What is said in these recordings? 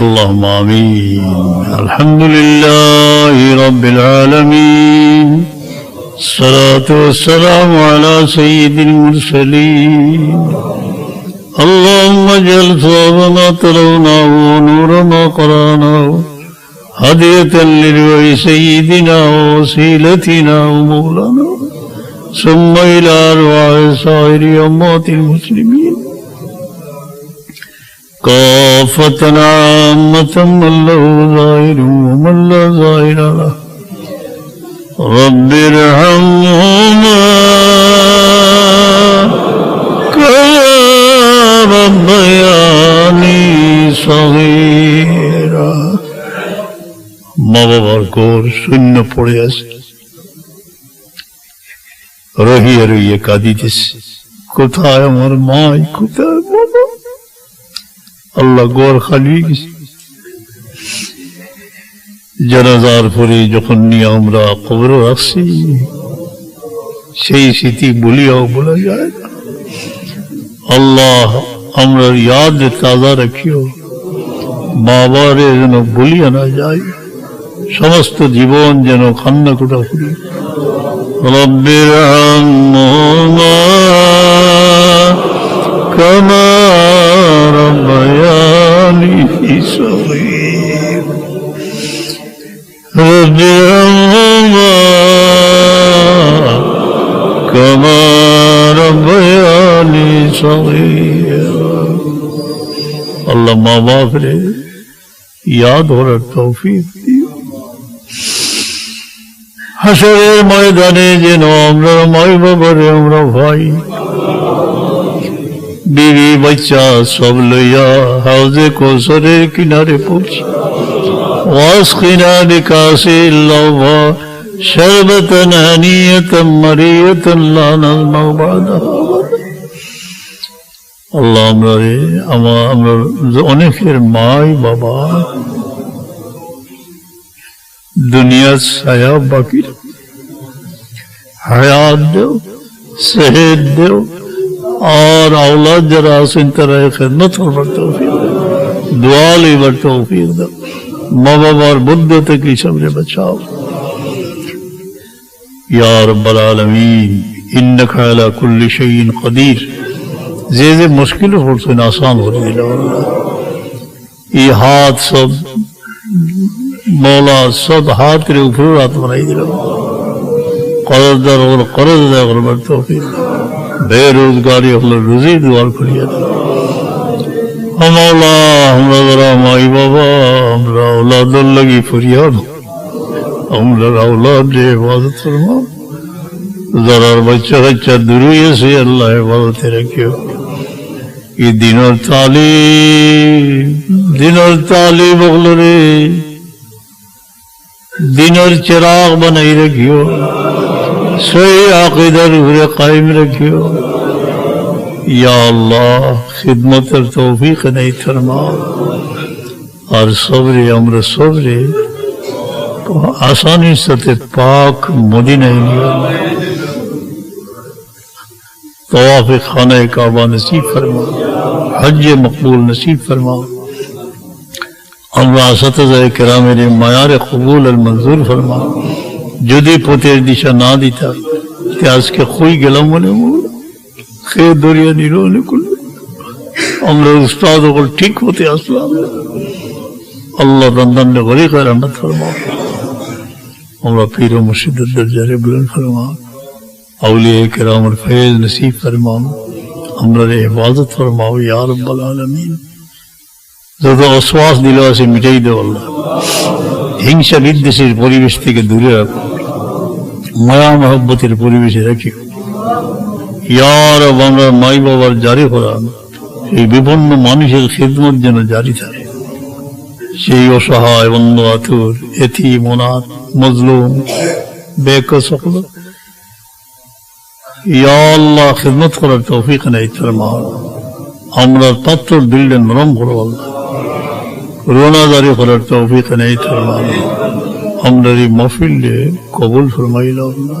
اللهم آمين الحمد لله رب العالمين الصلاة والسلام على سيد المرسلين اللهم اجعل ثوابنا تلوناه ونورنا قراناه هدية للوعي سيدنا ووسيلتنا ومولانا ثم إلى أرواح سائر أموات المسلمين كافة عامة من له ظاهر ومن لا ظاهر له رب ارحمهما كما ربياني صغيرا মা বাবার ঘর শূন্য পড়ে আছে রহিয়া রহিয়া কাঁদিতেছে কোথায় আমার মাই কোথায় বাবা আল্লাহ গোয়ার খালি জানাজার পরে যখন নিয়ে আমরা কবর রাখছি সেই স্মৃতি বলিয়াও বলা যায় না আল্লাহ আমরা ইয়াদ তাজা রাখিও বাবার যেন বলিয়া না যায় সমস্ত জীবন যেন খান্না কোটা করি রব্বের আন্ন আল্লাহ মা বাপ রে ইয়াদ হওয়ার তৌফিক হাসরের ময়দানে যেন আমরা মাই বাবারে আমরা ভাই বিবি বাচ্চা সব লইয়া হাউজে কৌশলের কিনারে পৌঁছি واسقنا بكاس اللوضا شربة نانية مرية لا نظم بعدها اللہ اما مرے انہیں پھر مائی بابا دنیا سیا باقی حیات دیو سہید دیو اور اولاد جراس انترہ خدمت اور توفیق دیو دعا لی بر توفیق دیو مبب اور بدھ دیتے کی سب سے بچاؤ یا رب العالمین انکا علا کل شہین قدیر زیز مشکل اور سے آسان ہو رہی جائے یہ ہاتھ سب مولا سب ہاتھ کے لئے اوپر رات منائی دیلا قرد در اور قرد در اور مرتفی بے روزگاری اللہ رزید دوار کھلیا دیلا مولا ہمرا مائی بابا ہمرا اولاد اللہ کی فریاد ہمرا اولاد دے عبادت فرما ذرا بچہ بچہ درویہ سے اللہ عبادت رکھیو یہ دین اور تعلیم دین اور تعلیم اغلرے دین اور چراغ بنائی رکھیو سوئی عقیدہ روح قائم رکھیو یا اللہ خدمت اور توفیق نہیں فرما اور صبر عمر صبر آسانی سے پاک مجھے نہیں طواف خانہ کعبہ نصیب فرما حج مقبول نصیب فرما امرا ستز کرام میرے معیار قبول المنظور فرما جدی پوتے دشا نہ دیتا کہ اس کے خوئی گلم بنے খেয়ে দরিয়া নিল অনেকগুলো আমরা উস্তাদ ওগুলো ঠিক হতে আসলাম আল্লাহ দন্দণ্ড করে আমরা ফরমা আমরা পীর মুর্শিদের দরজারে বুলন্দ ফরমা আউলিয়া কেরামর ফয়েজ নসিব ফরমাম আমরা রে হেফাজত ফরমাও ইয়া রব্বাল আলামিন যত অশ্বাস দিল আছে মিটাই দেব আল্লাহ হিংসা নির্দেশের পরিবেশ থেকে দূরে রাখো মায়া মহব্বতের পরিবেশে রাখিও ইয়ার আমরা মাই বাবার জারি করান এই বিপন্ন মানুষের খিদমত যেন জারি থাকে সেই অসহায় বন্ধ আতুর এথি মনার মজলুম বেক সকল ইয়া আল্লাহ খিদমত করার তৌফিক নেই তার মহান আমরা তত্ত্বর দিলেন মরম করো আল্লাহ রোনাদারি করার তৌফিক নেই তার মহান আমরা এই মফিল্লে কবুল ফরমাইল আল্লাহ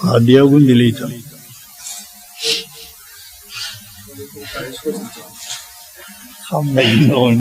Adiago Nilita. Amém.